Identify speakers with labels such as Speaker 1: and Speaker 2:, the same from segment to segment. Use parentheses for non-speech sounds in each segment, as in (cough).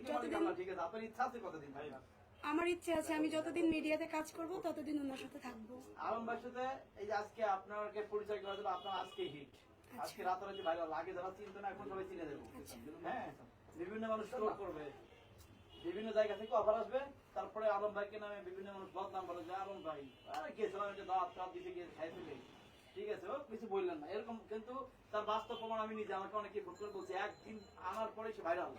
Speaker 1: যতদিন আমার ইচ্ছে আছে আমি যতদিন মিডিয়াতে কাজ করব ততদিন ওনার সাথে থাকব।
Speaker 2: আলম ভাইয়ের সাথে এই যে আজকে আপনাকে পরিচয় করা দেবো আপনার আজকে হিট
Speaker 1: আচ্ছা।
Speaker 2: আজকে রাতারাতি ভাইরাল লাগে যারা চিনতো না এখন সবাই চিনে দেবো।
Speaker 1: আচ্ছা।
Speaker 2: হ্যাঁ বিভিন্ন মানুষ করবে। বিভিন্ন জায়গা থেকে অফার আসবে। তারপরে আলম ভাইকে নামে বিভিন্ন মানুষ বদনাম বলে যে আলম ভাই আরে গেছিলাম দাঁত টাত দিতে গিয়ে খাই ফেলে। ঠিক আছে ও কিছু বললেন না। এরকম কিন্তু তার বাস্তব প্রমাণ আমি নিজে আমাকে অনেকে ফোন করে বলছে। একদিন আনার পরে সে ভাইরাল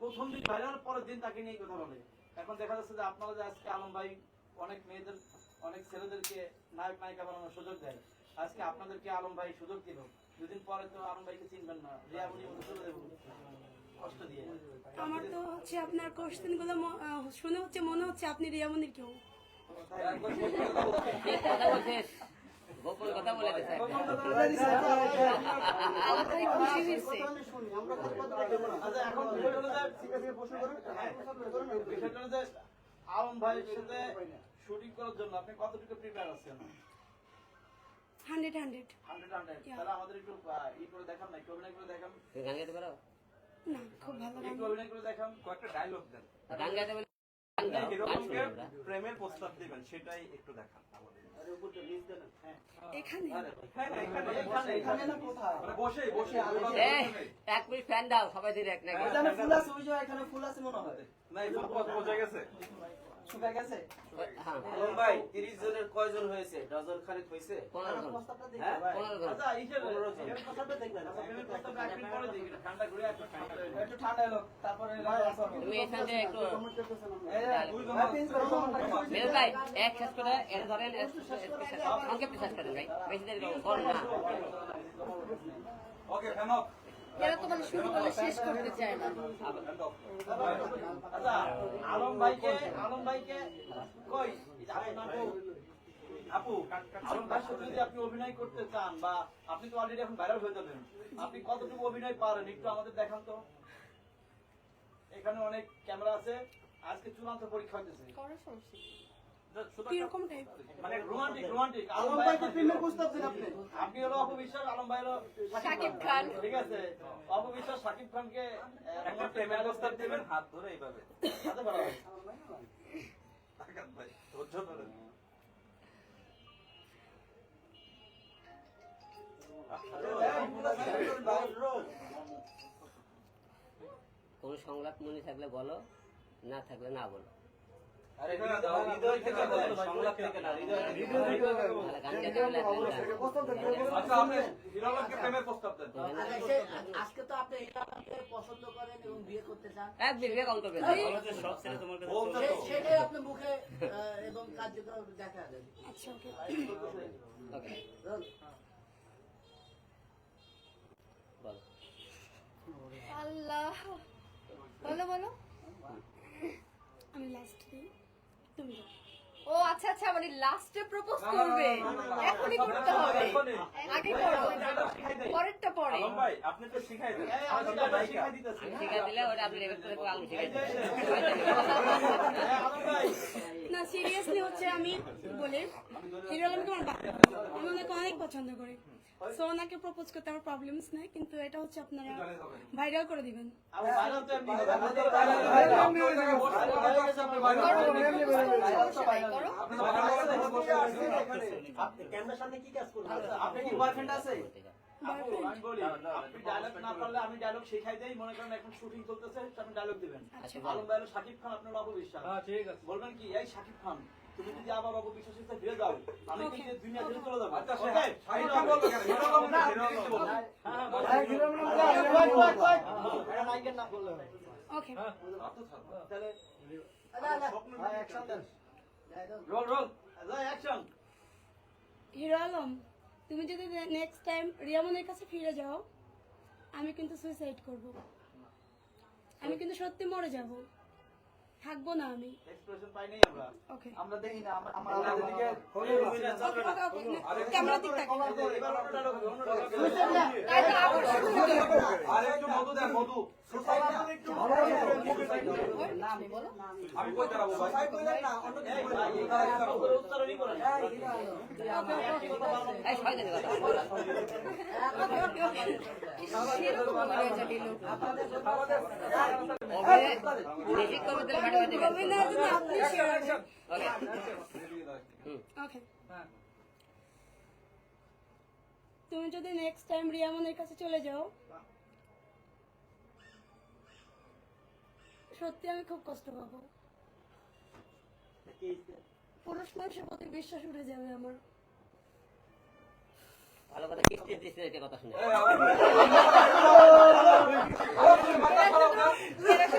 Speaker 2: প্রথম দিন ভাইরাল পরের দিন তাকে নিয়ে কথা বলে। এখন দেখা যাচ্ছে যে আপনারা যে আজকে আলম ভাই অনেক মেয়েদের অনেক ছেলেদেরকে নায়ক নায়িকা বানানোর সুযোগ দেয়। আজকে আপনাদেরকে আলম ভাই সুযোগ দিল। দুদিন পরে তো আলম ভাইকে চিনবেন না। রিয়া মতো চলে দেবো কষ্ট দিয়ে।
Speaker 1: আমার তো হচ্ছে আপনার কোশ্চেনগুলো শুনে হচ্ছে মনে হচ্ছে আপনি রিয়ামনির কেউ
Speaker 3: কথা বলছিস গোপন কথা বলে দিছে
Speaker 1: তাড়াতাড়ি খুশি হয়েছে
Speaker 2: আচ্ছা, এখন বিষয়টা হলো যে- হ্যাঁ, বিষয়টা হলো যে আলম ভাইয়ের সাথে শুটিং করার জন্য আপনি কতটুকু প্রিপেয়ার আছেন
Speaker 1: হান্ড্রেড হান্ড্রেড।
Speaker 2: হান্ড্রেড হান্ড্রেড তাহলে আমাদের একটু ই করে দেখান না একটু অভিনয় করে দেখান।
Speaker 3: গান গাইতে পারো?
Speaker 1: না খুব ভালো
Speaker 2: একটু অভিনয় করে দেখান
Speaker 4: কয়েকটা ডায়লগ দেন।
Speaker 3: গান গাইতে বলে।
Speaker 4: প্রেমের প্রস্তাব দিবেন সেটাই একটু দেখান আমাদের।
Speaker 2: হ্যাঁ
Speaker 1: এখানে
Speaker 4: হ্যাঁ হ্যাঁ, এখানে
Speaker 2: এখানে এখানে না কোথায়
Speaker 4: মানে বসে বসে
Speaker 3: এক মিনিট ফ্যান দাও সবাই দিয়ে এক নাকি
Speaker 4: না এই ফুল বোঝা গেছে।
Speaker 3: হ্যাঁ
Speaker 5: আলম ভাই তিরিশ জনের কয়জন হয়েছে? ডজন খানিক হয়েছে?
Speaker 3: পনেরো জন।
Speaker 5: হ্যাঁ?
Speaker 3: পনেরো জন।
Speaker 2: আচ্ছা ইসের এর কথাটা দেখবেন। প্রেমের প্রস্তাবটা পরে দেখি। ঠান্ডা ঘুরে একটু ঠান্ডা হয়ে যায়।
Speaker 5: একটু ঠান্ডা এলো তারপরে
Speaker 3: তুমি এখান থেকে একটু
Speaker 4: দুই
Speaker 3: ভাই এক শেষ করে এটা ধরেন সংক্ষেপ শেষ করেন ভাই বেশি দেরি করুন না।
Speaker 4: ওকে অফ
Speaker 1: এরা তো মানে শুরু করলে শেষ করতে চায় না।
Speaker 2: আলম ভাইকে আলম ভাইকে কই। আপু আলম ভাইয়ের সাথে যদি আপনি অভিনয় করতে চান বা আপনি তো অলরেডি এখন ভাইরাল হয়ে যাবেন আপনি কতটুকু অভিনয় পারেন? একটু আমাদের দেখান তো। এখানে অনেক ক্যামেরা আছে। আজকে চূড়ান্ত পরীক্ষা হইতেছে।
Speaker 1: কীরকম টাইপ
Speaker 2: মানে রোমান্টিক রোমান্টিক আলম ভাইকে প্রেমের প্রস্তাব দেন আপনি। আপনি হলো অপবিশ্বাস আলম ভাই হলো শাকিব খান। ঠিক আছে? অপবিশ্বাস শাকিব খানকে
Speaker 4: একটা প্রেমের প্রস্তাব দিবেন হাত ধরে এইভাবে।
Speaker 2: হাতে ধরা হবে।
Speaker 4: ভাই ধৈর্য ধরেন।
Speaker 3: কোন সংলাপ মনে থাকলে বলো না থাকলে না বলো।
Speaker 6: আজকে তো আপনি পছন্দ করেন এবং বিয়ে করতে চান। সেটাই মুখে এবং কার্যক্রম দেখা যাবে
Speaker 1: আচ্ছা ওকে।
Speaker 3: ওকে। বলো।
Speaker 1: আল্লাহ। বলো বলো। আমি লাস্ট দিই। তুমি
Speaker 7: ও আচ্ছা আচ্ছা মানে লাস্টে প্রপোজ করবে এখনই করতে হবে আগে করো পরেরটা পরে
Speaker 4: ভাই আপনি তো শিখাই দেন
Speaker 2: এই, আমি শিখাই
Speaker 3: শিখা দিলে আপনি রেকর্ড করে শিখাই।
Speaker 2: হ্যাঁ,
Speaker 1: না সিরিয়াসলি হচ্ছে আমি বলি হিরো আলমকে আমার আমি ওনাকে অনেক পছন্দ করি সো ওনাকে প্রপোজ করতে আমার প্রবলেমস নাই কিন্তু এটা হচ্ছে আপনারা ভাইরাল করে দিবেন
Speaker 4: আপনি
Speaker 2: হয়ে আচ্ছা, ডায়লগ না পারলে আমি ডায়লগ শেখাই দেই মনে করেন এখন শুটিং চলতেছে আপনি ডায়লগ দিবেন
Speaker 3: আচ্ছা,
Speaker 2: আলম ভাই শাকিব খান আপনার অপবিশ্বাস বলবেন কি এই শাকিব খান তুমি যদি আবার অপবিশ্বাসের সাথে ফিরে যাও আমি কি দুনিয়া ছেড়ে চলে যাব
Speaker 4: আচ্ছা সে
Speaker 2: Okay?
Speaker 4: শাকিব খান বলল কেন হিরো বলল না হিরো বলল
Speaker 2: এটা নায়িকার না বললে তাহলে
Speaker 6: না, না,
Speaker 2: অ্যাকশন দেন roll roll. Action
Speaker 1: hero Alam তুমি যদি নেক্সট টাইম রিয়ামনের কাছে ফিরে যাও আমি কিন্তু সুইসাইড করব। আমি কিন্তু সত্যি মরে যাব। থাকব না আমি।
Speaker 2: এক্সপ্রেশন পাই নাই আমরা।
Speaker 1: ওকে
Speaker 5: আমরা দেখি না আমরা আমাদের দিকে
Speaker 1: ওকে ওকে ওকে ক্যামেরা
Speaker 2: হবে।
Speaker 4: আর একটু মধু দেন মধু।
Speaker 1: তুমি যদি নেক্সট টাইম রিয়ামনের কাছে চলে যাও সত্যি আমি খুব কষ্ট পাবো। পুরুষ মানুষের প্রতি বিশ্বাস উঠে যাবে আমার।
Speaker 3: ভালো কথা কথা শুনে? (laughs)